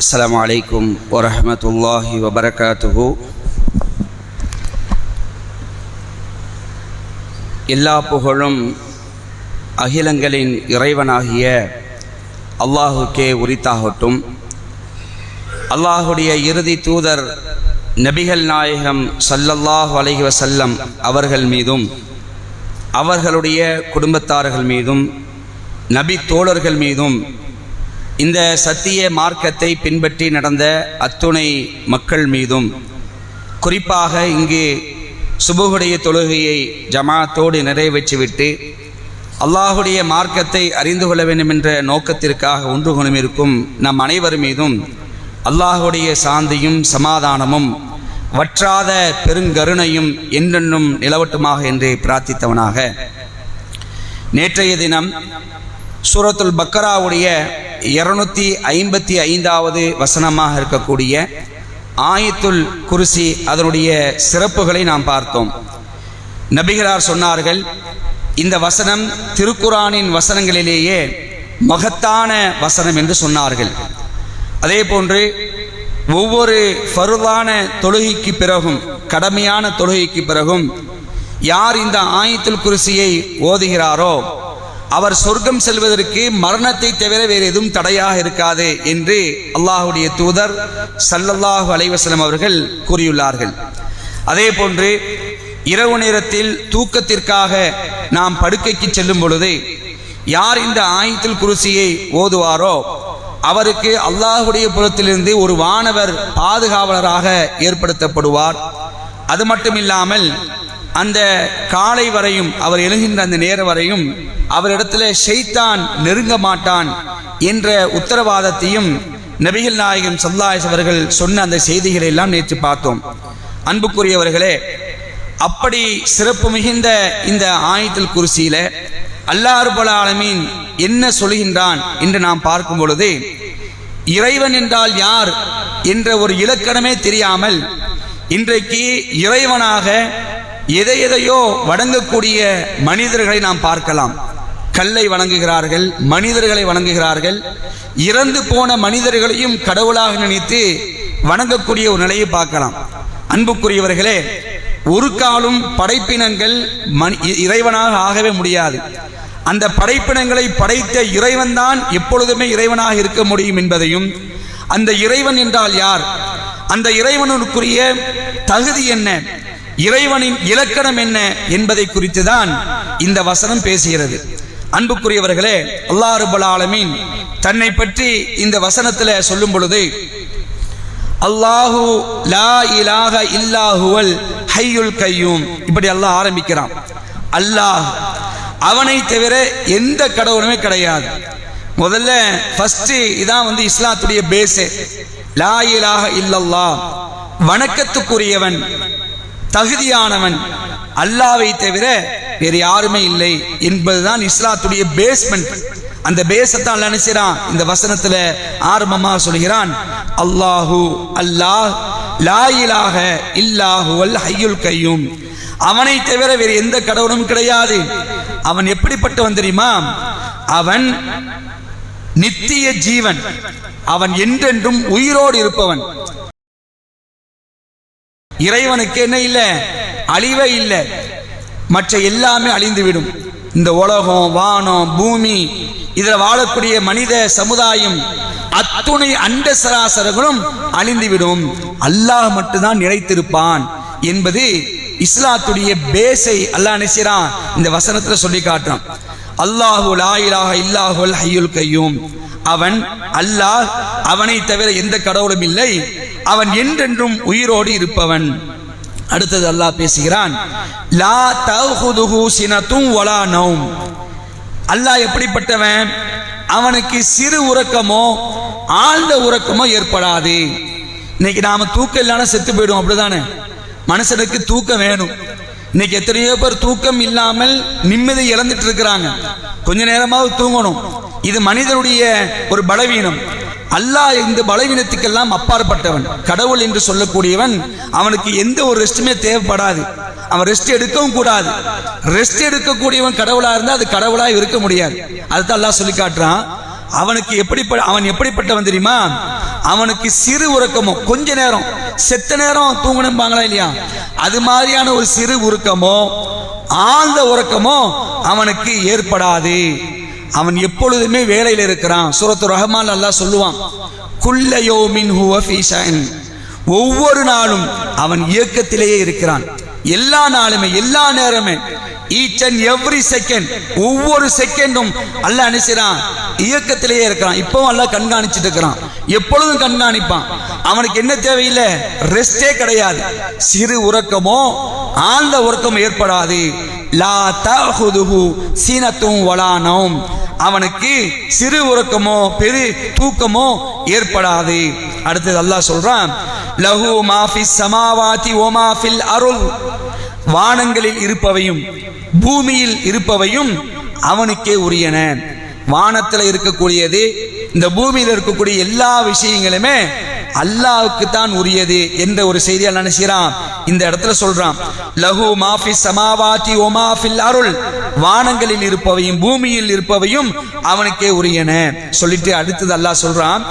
السلام عليكم ورحمة الله وبركاته எல்லா புகழும் அகிலங்களின் இறைவனாகிய அல்லாஹுக்கே உரித்தாகட்டும் அல்லாஹுடைய இறுதி தூதர் நபிகள் நாயகம் ஸல்லல்லாஹு அலைஹி வஸல்லம் அவர்கள் மீதும் அவர்களுடைய குடும்பத்தார்கள் மீதும் நபி தோழர்கள் மீதும் இந்த சத்திய மார்க்கத்தை பின்பற்றி நடந்த அத்துணை மக்கள் மீதும் குறிப்பாக இங்கு சுபுகுடைய தொழுகையை ஜமாத்தோடு நிறைவேற்றிவிட்டு அல்லாஹுடைய மார்க்கத்தை அறிந்து கொள்ள வேண்டும் என்ற நோக்கத்திற்காக ஒன்று குணமிருக்கும் நம் அனைவர் மீதும் அல்லாஹுடைய சாந்தியும் சமாதானமும் வற்றாத பெருங்கருணையும் என்றென்னும் நிலவட்டுமாக என்று பிரார்த்தித்தவனாக. நேற்றைய தினம் சூரத்துல் பக்கராவுடைய இருநூத்தி ஐம்பத்தி ஐந்தாவது வசனமாக இருக்கக்கூடிய ஆயத்துல் குருசி அதனுடைய சிறப்புகளை நாம் பார்த்தோம். நபிகளார் சொன்னார்கள் இந்த வசனம் திருக்குரானின் வசனங்களிலேயே மகத்தான வசனம் என்று சொன்னார்கள். அதே போன்று ஒவ்வொரு ஃபருதான தொழுகைக்கு பிறகும் கடமையான தொழுகைக்கு பிறகும் யார் இந்த ஆயத்துல் குருசியை ஓதுகிறாரோ அவர் சொர்க்கம் செல்வதற்கு மரணத்தை தவிர வேறு எதுவும் தடையாக இருக்காது என்று அல்லாஹுடைய தூதர் சல்லல்லாஹு அலைவசலம் அவர்கள் கூறியுள்ளார்கள். அதே போன்று இரவு நேரத்தில் தூக்கத்திற்காக நாம் படுக்கைக்கு செல்லும் பொழுது யார் இந்த ஆயத்தில் குருசியை ஓதுவாரோ அவருக்கு அல்லாஹுடைய புறத்திலிருந்து ஒரு வானவர் பாதுகாவலராக ஏற்படுத்தப்படுவார். அது மட்டும் இல்லாமல் அந்த காலை வரையும் அவர் எழுகின்ற அந்த நேரம் வரையும் அவரிடத்துல ஷெய்தான் நெருங்க மாட்டான் என்ற உத்தரவாதத்தையும் நபிகள் நாயகம் சல்லாஸ் அவர்கள் சொன்ன அந்த செய்திகளை எல்லாம் நேற்று பார்த்தோம். அன்புக்குரியவர்களே அப்படி சிறப்பு மிகுந்த இந்த ஆயத்தில் குருசியில பல ஆலமீன் என்ன சொல்கின்றான் என்று நாம் பார்க்கும் பொழுது இறைவன் என்றால் யார் என்ற ஒரு இலக்கணமே தெரியாமல் இன்றைக்கு இறைவனாக எதை எதையோ வணங்கக்கூடிய மனிதர்களை நாம் பார்க்கலாம். கல்லை வணங்குகிறார்கள் மனிதர்களை வணங்குகிறார்கள். இறந்து போன மனிதர்களையும் கடவுளாக நினைத்து வணங்கக்கூடிய ஒரு நிலையை பார்க்கலாம். அன்புக்குரியவர்களே ஒரு காலும் படைப்பினங்கள் மனி இறைவனாக ஆகவே முடியாது. அந்த படைப்பினங்களை படைத்த இறைவன் தான் எப்பொழுதுமே இறைவனாக இருக்க முடியும் என்பதையும் அந்த இறைவன் என்றால் யார்? அந்த இறைவனுக்குரிய தகுதி என்ன? இறைவனின் இலக்கணம் என்ன என்பதை குறித்து தான் இந்த வசனம் பேசுகிறது. அன்புக்குரியவர்களே அல்லாஹ் ரபுல் ஆலமீன் தன்னை பற்றி இந்த வசனத்தில் சொல்லும் பொழுது அல்லாஹு லா இலாக இல்லாஹுவல் ஹையுல் கையும். இப்படி அல்லாஹ் ஆரம்பிக்கிறான். அல்லாஹ் அவனை தவிர எந்த கடவுளுமே கிடையாது. முதல்ல ஃபஸ்ட்டு இதான் வந்து இஸ்லாத்துடைய பேஸு லா இலாக இல்லல்லா வணக்கத்துக்குரியவன். தகுதியானவன். அல்லாவை தவிர வேறு யாருமே இல்லை என்பதுதான் இஸ்லாத்துடைய பேஸ்மெண்ட் அந்த பேசத்தான் அல்ல இந்த வசனத்துல ஆரம்பமாக சொல்கிறான் அல்லாஹு அல்லாஹ் லாயிலாக இல்லாஹுவல் ஹையுல் கையும். அவனை தவிர வேறு எந்த கடவுளும் கிடையாது. அவன் எப்படிப்பட்டவன் தெரியுமா? அவன் நித்திய ஜீவன். அவன் என்றென்றும் உயிரோடு இருப்பவன். இறைவனுக்கு என்ன இல்லை? அழிவே இல்லை. மற்ற எல்லாமே அழிந்துவிடும். இந்த உலகம் வானம் பூமி இதில் வாழக்கூடிய மனித சமுதாயம் அத்துணை அண்ட சராசரங்களும் அழிந்துவிடும். அல்லாஹ் மட்டும்தான் நிலைத்திருப்பான் என்பது இஸ்லாத்துடைய பேஸை அல்லாஹ் நினைச்சான் இந்த வசனத்தில் சொல்லி காட்டுறான். அல்லாஹு லாயிலாக இல்லாஹுல் ஹையுல் கையும். அவன் அல்லாஹ் அவனை தவிர எந்த கடவுளும் இல்லை. அவன் என்றென்றும் உயிரோடு இருப்பவன். அடுத்தது அல்லாஹ் பேசுகிறான் லா தஹுதுஹு சினத்தும் வலா நௌம். அல்லாஹ் எப்படிப்பட்டவன்? அவனுக்கு சிறு உறக்கமோ ஆழ்ந்த உறக்கமோ ஏற்படாது. இன்னைக்கு நாம தூக்கம் இல்லாம செத்து போயிடும் அப்படிதானே? மனுஷனுக்கு தூக்கம் வேணும். இன்னைக்கு எத்தனையோ பேர் தூக்கம் இல்லாமல் நிம்மதி இழந்துட்டு இருக்கிறாங்க. கொஞ்ச நேரமாவது தூங்கணும். இது மனிதனுடைய ஒரு பலவீனம். அல்லாஹ் இந்த பலவீனத்துக்கெல்லாம் அப்பாற்பட்டவன். கடவுள் என்று சொல்லக்கூடியவன் அவனுக்கு எந்த ஒரு ரெஸ்ட்டுமே தேவைப்படாது. அவன் ரெஸ்ட் எடுக்கவும் கூடாது. ரெஸ்ட் எடுக்கக்கூடியவன் கடவுளா இருந்தா அது கடவுளா இருக்க முடியாது. அதுதான் அல்லாஹ் சொல்லி காட்டுறான். அவனுக்கு எப்படி அவன் எப்படிப்பட்டவன் தெரியுமா? அவனுக்கு சிறு உறக்கமோ கொஞ்ச நேரம் செத்த நேரம் தூங்கணும்பாங்களா இல்லையா? அது மாதிரியான ஒரு சிறு உறக்கமோ ஆழ்ந்த உறக்கமோ அவனுக்கு ஏற்படாது. அவன் எப்பொழுதுமே வேலையில் இருக்கிறான். சூரத்து ரஹமான் அல்லாஹ் சொல்லுவான். குல்ல மின் ஒவ்வொரு நாளும் அவன் இயக்கத்திலேயே இருக்கிறான். எல்லா நாளுமே எல்லா நேரமே ஈச் அண்ட் எவ்ரி செகண்ட் ஒவ்வொரு செகண்டும் அல்ல அனுசிறான் இயக்கத்திலேயே இருக்கிறான். இப்பவும் அல்ல கண்காணிச்சிட்டு இருக்கிறான். எப்பொழுதும் கண்காணிப்பான். அவனுக்கு என்ன தேவையில்லை? ரெஸ்டே கிடையாது. சிறு உறக்கமோ ஆழ்ந்த உறக்கம் ஏற்படாது. லா தஹுதுஹு சீனத்தும் வலானோம் அவனுக்கு சிறு உறக்கமோ பெரு தூக்கமோ ஏற்படாது. அடுத்தது அல்லாஹ் சொல்றான் லஹு மாஃபிஸ் சமாவாதி ஓமாஃபில் அருள். வானங்களில் இருப்பவையும் பூமியில் இருப்பவையும் அவனுக்கே உரியன. வானத்தில் இருக்கக்கூடியது இந்த பூமியில் இருக்கக்கூடிய எல்லா விஷயங்களுமே அல்லாவுக்கு தான் உரியது என்ற ஒரு செய்தி அல்லாஹ் நினைச்சான் இந்த இடத்துல சொல்றான். லஹு மாஃபி சமாவாதி ஒமாஃபில் அருள். வானங்களில் இருப்பவையும் பூமியில் இருப்பவையும் அவனுக்கே உரியன. சொல்லிட்டு அடுத்தது அல்லாஹ் சொல்றான்.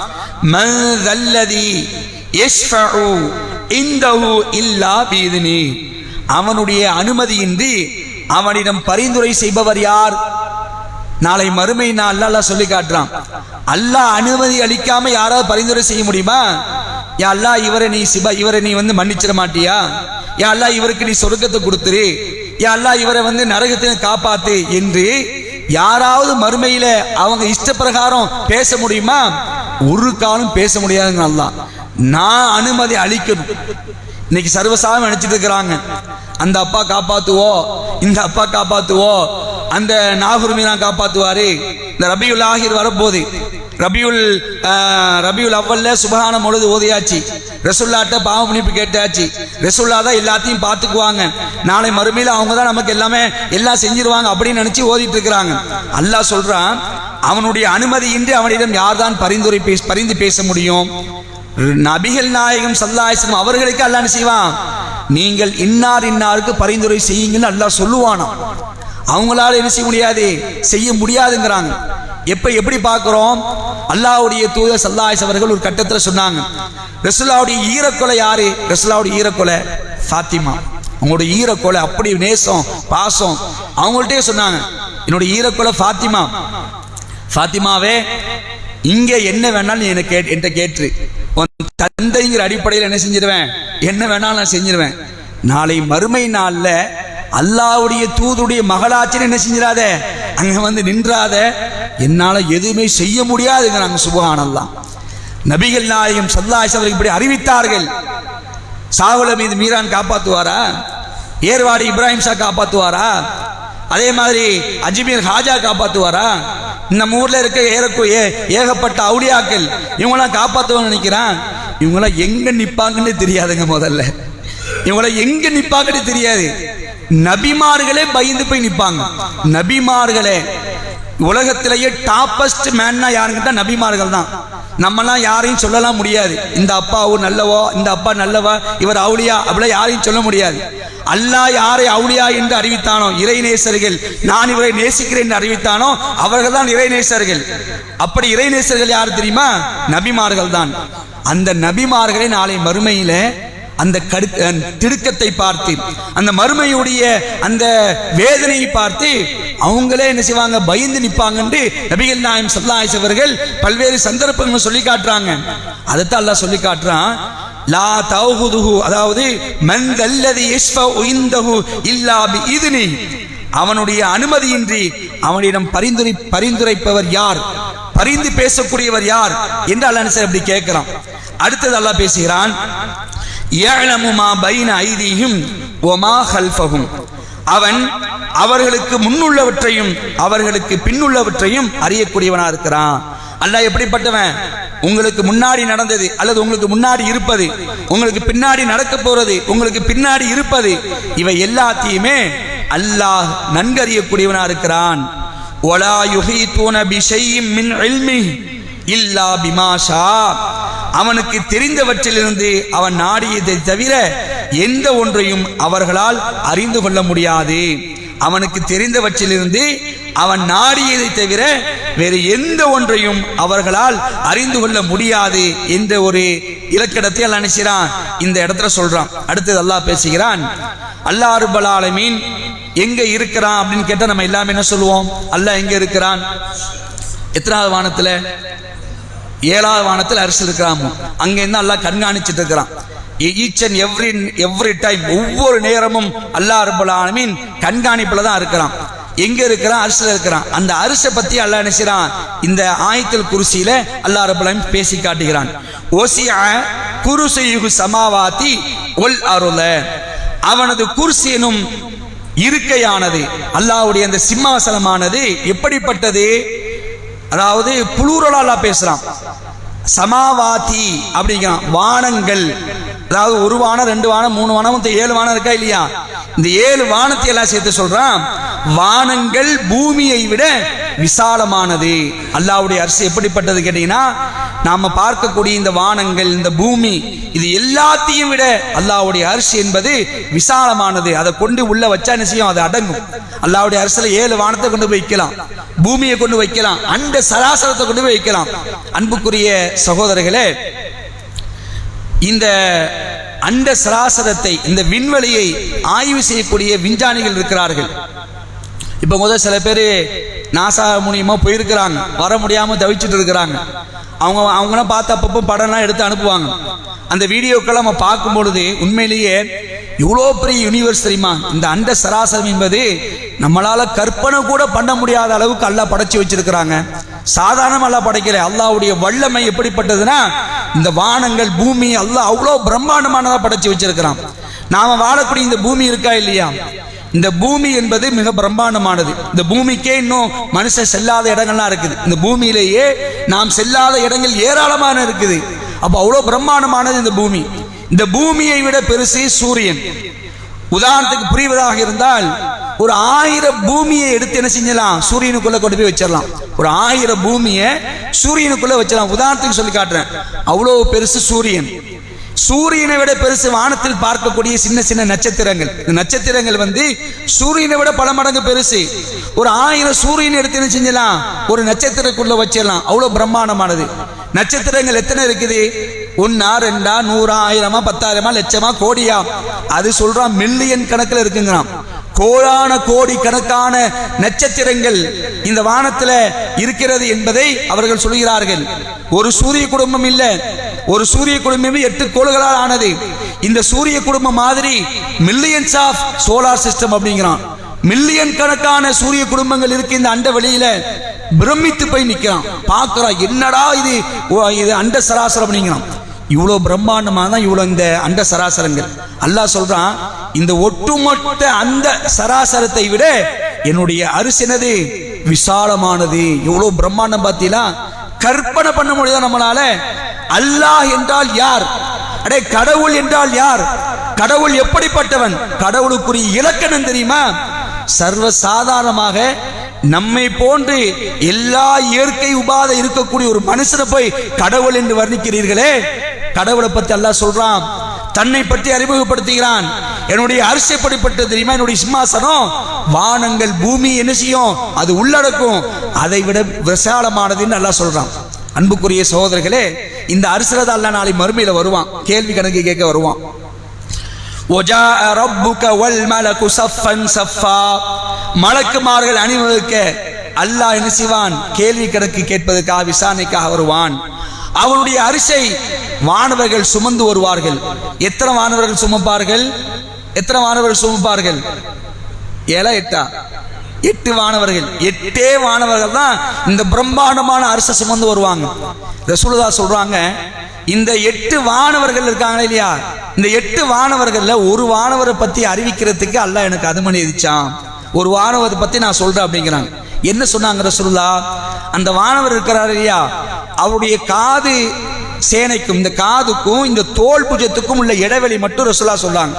மல்லதி யஷ்ஃபஉ இந்தஹு இல்லா பீதினி. அவனுடைய அனுமதியின்றி அவனிடம் பரிந்துரை செய்பவர் யார்? நாளை மறுமை நாள் அல்லா சொல்லி காட்டுறான். அல்லாஹ் அனுமதி அளிக்காம யாராவது பரிந்துரை செய்ய முடியுமா? யா அல்லா இவரை நீ சிபா இவரை நீ வந்து மன்னிச்சிட மாட்டியா? யா அல்லா இவருக்கு நீ சொர்க்கத்தை கொடுத்துரு. யா அல்லா இவரை வந்து நரகத்தை காப்பாத்து என்று யாராவது மறுமையில அவங்க இஷ்ட பிரகாரம் பேச முடியுமா? ஒரு காலம் பேச முடியாதுங்க அல்லா நான் அனுமதி அளிக்கணும். இன்னைக்கு சர்வசாதம் நினைச்சிட்டு இருக்கிறாங்க. அந்த அப்பா காப்பாத்துவோ இந்த அப்பா காப்பாத்துவோ அந்த நாகூர் மீனா காப்பாற்றுவார் இந்த ரபியுல் ஆகிர் வரப்போது ரபியுல் ரபியுல் அவ்வல்ல சுபஹான பொழுது ஓதியாச்சு. ரசுல்லாட்ட பாவ மன்னிப்பு கேட்டாச்சு. ரசுல்லா தான் எல்லாத்தையும் பார்த்துக்குவாங்க. நாளை மறுமையில் அவங்க தான் நமக்கு எல்லாமே எல்லாம் செஞ்சிருவாங்க அப்படின்னு நினச்சி ஓதிட்டு இருக்கிறாங்க. அல்லாஹ் சொல்கிறான் அவனுடைய அனுமதியின்றி அவனிடம் யார்தான் பரிந்துரை பேச பரிந்து பேச முடியும்? நபிகள் நாயகம் சல்லாஹம் அவர்களுக்கு அல்லான்னு செய்வான்? நீங்கள் இன்னார் இன்னாருக்கு பரிந்துரை செய்யுங்கன்னு அல்லாஹ் சொல்லுவானாம். அவங்களால என்ன செய்ய முடியாது? செய்ய முடியாதுங்கிறாங்க. எப்ப எப்படி பார்க்கிறோம்? அல்லாவுடைய தூதர் சல்லாஹ் அவர்கள் ஒரு கட்டத்தில் சொன்னாங்க. ரசுல்லாவுடைய ஈரக்கொலை யாரு? ரசுல்லாவுடைய ஈரக்கொலை ஃபாத்திமா. அவங்களோட ஈரக்கொலை அப்படி நேசம் பாசம். அவங்கள்ட்டே சொன்னாங்க. என்னோட ஈரக்கொலை ஃபாத்திமா. ஃபாத்திமாவே இங்கே என்ன வேணாலும் நீ என்ன என்கிட்ட கேட்டு உன் தந்தைங்கிற அடிப்படையில் என்ன செஞ்சிருவேன்? என்ன வேணாலும் நான் செஞ்சிருவேன். நாளை மறுமை நாளில் அல்லாவுடைய தூதுடைய மகளாச்சின்னு என்ன செஞ்சிடாத? அங்க வந்து நின்றாத. என்னால எதுவுமே செய்ய முடியாதுங்கிறாங்க சுபஹானல்லாம் நபிகள் நாயகம் சல்லாஸ் அவர்கள் இப்படி அறிவித்தார்கள். சாகுல மீது மீரான் காப்பாத்துவாரா? ஏர்வாடி இப்ராஹிம் ஷா காப்பாத்துவாரா? அதே மாதிரி அஜ்மீர் ஹாஜா காப்பாத்துவாரா? நம்ம ஊர்ல இருக்க ஏறக்கு ஏ- ஏகப்பட்ட அவுடியாக்கள் இவங்களாம் காப்பாற்றுவான்னு நினைக்கிறான். இவங்களாம் எங்க நிப்பாங்கன்னு தெரியாதுங்க முதல்ல. இவங்களாம் எங்க நிப்பாங்கன்னு தெரியாது. நபிமார்களே பயந்து போய் நிற்பாங்க நபிமார்களே உலகத்திலேயே டாப்பஸ்ட் மேன்னா யாருங்கிட்ட நபிமார்கள் தான். நம்மலாம் யாரையும் சொல்லலாம் முடியாது. இந்த அப்பா அவர் நல்லவோ இந்த அப்பா நல்லவா இவர் அவுளியா அப்படிலாம் யாரையும் சொல்ல முடியாது. அல்லாஹ் யாரை அவுளியா என்று அறிவித்தானோ இறை நேசர்கள் நான் இவரை நேசிக்கிறேன் என்று அறிவித்தானோ அவர்கள் தான் இறை நேசர்கள் அப்படி இறை நேசர்கள் யார் தெரியுமா? நபிமார்கள் தான். அந்த நபிமார்களை நாளை மறுமையில அந்த கடு திடுக்கத்தை பார்த்து அந்த மறுமையுடைய அந்த வேதனையை பார்த்து அவங்களே என்ன செய்வாங்க? பயந்து நிப்பாங்கன்னு நபிகள் நாயம் சல்லாஹ் அவர்கள் பல்வேறு சந்தர்ப்பங்கள் சொல்லி காட்டுறாங்க. அதைத்தான் அல்லாஹ் சொல்லி காட்டுறான். லா தௌஹுதுஹு அதாவது மன் தல்லதி யஷ்ஃபஉ இந்தஹு இல்லா இதுனி அவனுடைய அனுமதியின்றி அவனிடம் பரிந்துரை பரிந்துரைப்பவர் யார்? பரிந்து பேசக்கூடியவர் யார்? என்று அல்லாஹ் அப்படி கேட்கிறான். அடுத்தது அல்லாஹ் பேசுகிறான். ஏழமுமா பைன ஐதியும் ஒமா அவன் அவர்களுக்கு முன்னுள்ளவற்றையும் அவர்களுக்கு பின்னுள்ளவற்றையும் அறியக்கூடியவனா இருக்கிறான். அல்லாஹ் எப்படிப்பட்டவன்? உங்களுக்கு முன்னாடி நடந்தது அல்லது உங்களுக்கு முன்னாடி இருப்பது உங்களுக்கு பின்னாடி நடக்க போறது உங்களுக்கு பின்னாடி இருப்பது இவை எல்லாத்தையுமே அல்லாஹ் நன்கறியக்கூடியவனா இருக்கிறான். ஒலா யுகி தூண பிஷையும் மின் இல்லா பிமாஷா அவனுக்கு தெரிந்தவற்றிலிருந்து அவன் நாடியதை தவிர எந்த ஒன்றையும் அவர்களால் அறிந்து கொள்ள முடியாது. அவனுக்கு தெரிந்தவற்றிலிருந்து அவன் நாடியதை தவிர வேறு எந்த ஒன்றையும் அவர்களால் அறிந்து கொள்ள முடியாது என்ற ஒரு இலக்கணத்தை அல்லாஹ் நினைச்சான் இந்த இடத்துல சொல்றான். அடுத்தது அல்லாஹ் பேசுகிறான். அல்லாஹ் ரப்பல் எங்க இருக்கிறான்? அப்படின்னு கேட்டா நம்ம எல்லாமே என்ன சொல்லுவோம்? அல்லாஹ் எங்க இருக்கிறான்? எத்தனாவது வானத்துல? ஏழாவது வானத்தில் அரசு இருக்கிறாமோ? அங்கேருந்து அல்லா கண்காணிச்சுட்டு கண்காணிச்சிட்டு இருக்கிறான் each and every every time ஒவ்வொரு நேரமும் அல்லாஹ் ரப்பல் ஆலமீன் கண்காணிப்பில் தான் இருக்கிறான். எங்க இருக்கிறான்? அரிசில இருக்கிறான். அந்த அரிசை பத்தி அல்லாஹ் நினைச்சிறான் இந்த ஆயத்தில் குருசியில அல்லாஹ் ரப்பல் பேசி காட்டுகிறான். ஓசியா குருசையுகு சமாவாத்தி ஒல் அருள. அவனது குர்சி எனும் இருக்கையானது அல்லாஹ்வுடைய அந்த சிம்மாசனமானது எப்படிப்பட்டது? அதாவது புளூரலா பேசுறான். சமாவாதி அப்படிங்கிறான். வானங்கள். அதாவது ஒரு வானம் ரெண்டு வானம் மூணு வானம் ஏழு வானம் இருக்கா இல்லையா? இந்த ஏழு வானத்தை எல்லாம் சேர்த்து சொல்றான் வானங்கள் பூமியை விட விசாலமானது. அல்லாஹ்வுடைய அரசு எப்படிப்பட்டது கேட்டீங்கன்னா நாம பார்க்கக்கூடிய இந்த வானங்கள் இந்த பூமி இது எல்லாத்தையும் விட அல்லாவுடைய அரசு என்பது விசாலமானது. அதை கொண்டு உள்ள வச்சா என்ன செய்யும்? அது அடங்கும். அல்லாவுடைய அரசுல ஏழு வானத்தை கொண்டு போய் வைக்கலாம் பூமியை கொண்டு வைக்கலாம் அண்ட சராசரத்தை கொண்டு போய் வைக்கலாம். அன்புக்குரிய சகோதரர்களே இந்த அண்ட சராசரத்தை இந்த விண்வெளியை ஆய்வு செய்யக்கூடிய விஞ்ஞானிகள் இருக்கிறார்கள். இப்போ முதல் சில பேர் நாசா மூலியமா போயிருக்கிறாங்க வர முடியாம தவிச்சிட்டு இருக்கிறாங்க. அவங்க அவங்களாம் பார்த்து அப்பப்போ படம்லாம் எடுத்து அனுப்புவாங்க. அந்த வீடியோக்களை நம்ம பார்க்கும் பொழுது உண்மையிலேயே இவ்வளோ பெரிய யூனிவர்ஸ் தெரியுமா? இந்த அண்ட சராசரம் என்பது நம்மளால கற்பனை கூட பண்ண முடியாத அளவுக்கு அல்லாஹ் படைச்சு வச்சிருக்கிறாங்க. சாதாரணமாக அல்லாஹ் படைக்கல. அல்லாவுடைய வல்லமை எப்படிப்பட்டதுன்னா இந்த வானங்கள் பூமி அல்லாஹ் அவ்வளோ பிரம்மாண்டமானதாக படைச்சு வச்சிருக்கிறான். நாம வாழக்கூடிய இந்த பூமி இருக்கா இல்லையா? இந்த பூமி என்பது மிக பிரம்மாண்டமானது. இந்த பூமிக்கே இன்னும் மனுஷன் செல்லாத இடங்கள்லாம் இருக்குது. இந்த பூமியிலேயே நாம் செல்லாத இடங்கள் ஏராளமான இருக்குது. அப்போ அவ்வளோ பிரம்மாண்டமானது இந்த பூமி. இந்த பூமியை விட பெருசு சூரியன். உதாரணத்துக்கு புரிவதாக இருந்தால் ஒரு ஆயிரம் பூமியை எடுத்து என்ன செஞ்சலாம்? சூரியனுக்குள்ள கொண்டு போய் வச்சிடலாம் ஒரு ஆயிரம் பூமியை சூரியனுக்குள்ள வச்சிடலாம் உதாரணத்துக்கு சொல்லி காட்டுறேன். அவ்வளோ பெருசு சூரியன். சூரியனை விட பெருசு வானத்தில் பார்க்கக்கூடிய சின்ன சின்ன நட்சத்திரங்கள். இந்த நட்சத்திரங்கள் வந்து சூரியனை விட பல மடங்கு பெருசு. ஒரு ஆயிரம் சூரியன் எடுத்து என்ன செஞ்சலாம்? ஒரு நட்சத்திரக்குள்ள வச்சிடலாம் அவ்வளவு பிரம்மாண்டமானது. நட்சத்திரங்கள் எத்தனை இருக்குது? ஒன்னா ரெண்டா நூறா ஆயிரமா பத்தாயிரமா லட்சமா கோடியா? அது சொல்றான் மில்லியன் கணக்கில் இருக்குங்கிறான். கோடான கோடி கணக்கான நட்சத்திரங்கள் இந்த வானத்தில் இருக்கிறது என்பதை அவர்கள் சொல்கிறார்கள். ஒரு சூரிய குடும்பம் இல்ல. ஒரு சூரிய குடும்பம் எட்டு கோள்களால் ஆனது. இந்த சூரிய குடும்பம் மாதிரி மில்லியன்ஸ் ஆஃப் சோலார் சிஸ்டம் அப்படிங்கிறான். மில்லியன் கணக்கான சூரிய குடும்பங்கள் இருக்கு இந்த அண்ட வெளியில பிரமித்து போய் நிற்கிறான் பார்க்குறான் என்னடா இது? ஓ, இது அண்ட சராசரம் அப்படிங்கிறான் இவ்வளோ பிரம்மாண்டமாக தான் இவ்வளோ இந்த அண்ட சராசரங்கள். அல்லாஹ் சொல்கிறான் இந்த ஒட்டுமொத்த அந்த சராசரத்தை விட என்னுடைய அரிசினது விசாலமானது. எவ்வளோ பிரம்மாண்டம் பார்த்தீங்களா கற்பனை பண்ண முடியாத நம்மளால? அல்லாஹ் என்றால் யார்? அடே கடவுள் என்றால் யார்? கடவுள் எப்படிப்பட்டவன்? கடவுளுக்குரிய இலக்கணம் தெரியுமா? சர்வ சாதாரணமாக நம்மை போன்று எல்லா இயற்கை உபாதை இருக்கக்கூடிய ஒரு மனுஷனை போய் கடவுள் என்று வர்ணிக்கிறீர்களே? கடவுளை பத்தி அல்லாஹ் சொல்றான். தன்னை பற்றி அறிமுகப்படுத்துகிறான். என்னுடைய அரிசி எப்படிப்பட்டது தெரியுமா? என்னுடைய சிம்மாசனம் வானங்கள் பூமி என்ன செய்யும்? அது உள்ளடக்கும். அதை விட விசாலமானதுன்னு நல்லா சொல்றான். அன்புக்குரிய சகோதரர்களே இந்த அரிசில தான் நாளை மறுமையில வருவான். கேள்வி கணக்கு கேட்க வருவான். ஒஜாஅ ரப்புக வல் மலகு சஃபன் சஃபா மலக்குமார்கள் அணிவகுக்க அல்லாஹ் என்ன கேள்வி கணக்கு கேட்பதற்காக விசாரணைக்காக வருவான். அவனுடைய அரிசை மாணவர்கள் சுமந்து வருவார்கள். எத்தனை மாணவர்கள் சுமப்பார்கள்? எத்தனை மாணவர்கள் சுமப்பார்கள்? ஏழா எட்டா? எட்டு வானவர்கள் எட்டே வானவர்கள் தான் இந்த பிரம்மாண்டமான அரசை சுமந்து வருவாங்க. ரசூலதா சொல்றாங்க இந்த எட்டு வானவர்கள் இருக்காங்க இல்லையா? இந்த எட்டு வானவர்கள்ல ஒரு வானவரை பத்தி அறிவிக்கிறதுக்கு அல்லாஹ் எனக்கு அது மணி எதிச்சான் ஒரு வானவரை பத்தி நான் சொல்றேன் அப்படிங்கிறாங்க. என்ன சொன்னாங்க ரசூலுல்லா? அந்த வானவர் இருக்கிறார் இல்லையா? அவருடைய காது சேனைக்கும் இந்த காதுக்கும் இந்த தோல் புஜத்துக்கும் உள்ள இடைவெளி மட்டும் ரசூலா சொல்றாங்க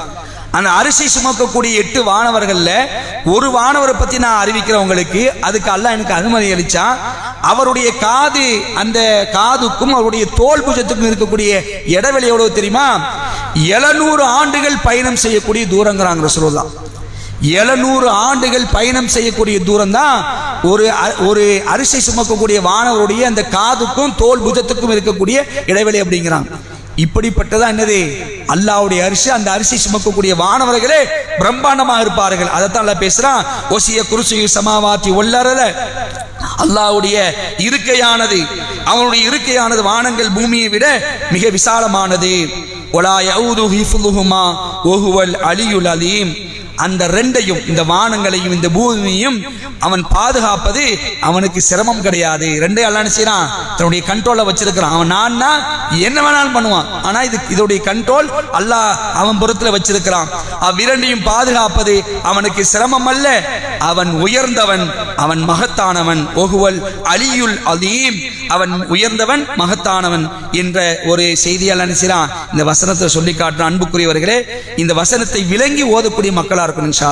அந்த அரிசி சுமக்கக்கூடிய எட்டு வானவர்களில் ஒரு வானவரை பற்றி நான் அறிவிக்கிறேன் உங்களுக்கு அதுக்கு அல்லாஹ் எனக்கு அனுமதி அளித்தான் அவருடைய காது அந்த காதுக்கும் அவருடைய தோல் புஜத்துக்கும் இருக்கக்கூடிய இடைவெளி எவ்வளவு தெரியுமா? எழுநூறு ஆண்டுகள் பயணம் செய்யக்கூடிய தூரங்கிறாங்க ரசூலுல்லாஹ். எழுநூறு ஆண்டுகள் பயணம் செய்யக்கூடிய தூரம் தான் ஒரு அ- ஒரு அரிசி சுமக்கக்கூடிய வானவருடைய அந்த காதுக்கும் தோல் புஜத்துக்கும் இருக்கக்கூடிய இடைவெளி அப்படிங்கிறாங்க. இப்படிப்பட்டதா என்னது? அல்லாவுடைய அரிசி அந்த அரிசி சுமக்கக்கூடிய வானவர்களே பிரம்மாண்டமாக இருப்பார்கள். அதைத்தான் அல்லாஹ் பேசுறான் ஒசிய குருசியு சமாவாத்தி ஒல்லறல. அல்லாவுடைய இருக்கையானது அவனுடைய இருக்கையானது வானங்கள் பூமியை விட மிக விசாலமானது. ஒலா யஊது ஹிஃபுலுஹுமா ஒஹுவல் அலியுல் அலீம். அந்த ரெண்டையும் இந்த வானங்களையும் இந்த பூமியையும் அவன் பாதுகாப்பது அவனுக்கு சிரமம் கிடையாது. ரெண்டே அல்லாஹ் செய்யறான் தன்னுடைய கண்ட்ரோல்ல வச்சிருக்கிறான். அவன் நான்னா என்ன வேணாலும் பண்ணுவான். ஆனா இது இதோடைய கண்ட்ரோல் அல்லாஹ் அவன் புறத்துல வச்சிருக்கிறான். அவ்விரண்டையும் பாதுகாப்பது அவனுக்கு சிரமம் அல்ல. அவன் உயர்ந்தவன். அவன் மகத்தானவன். ஒகுவல் அலியுல் அலீம். அவன் உயர்ந்தவன் மகத்தானவன் என்ற ஒரு செய்தியால் நினைச்சான் இந்த வசனத்தை சொல்லி காட்டுற அன்புக்குரியவர்களே இந்த வசனத்தை விளங்கி ஓதக்கூடிய மக்களா இருக்கணும் இன்ஷா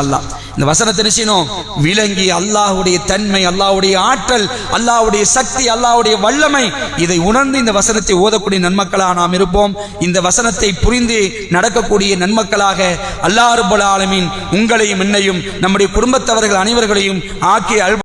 இந்த வசனத்தை நினைச்சினோம் விளங்கி அல்லாஹுடைய தன்மை அல்லாஹுடைய ஆற்றல் அல்லாஹ்வுடைய சக்தி அல்லாஹ்வுடைய வல்லமை இதை உணர்ந்து இந்த வசனத்தை ஓதக்கூடிய நன்மக்களாக நாம் இருப்போம். இந்த வசனத்தை புரிந்து நடக்கக்கூடிய நன்மக்களாக அல்லாஹ் ரப்பல் உங்களையும் என்னையும் நம்முடைய குடும்பத்தவர்கள் அனைவர்களையும் ஆக்கி அல்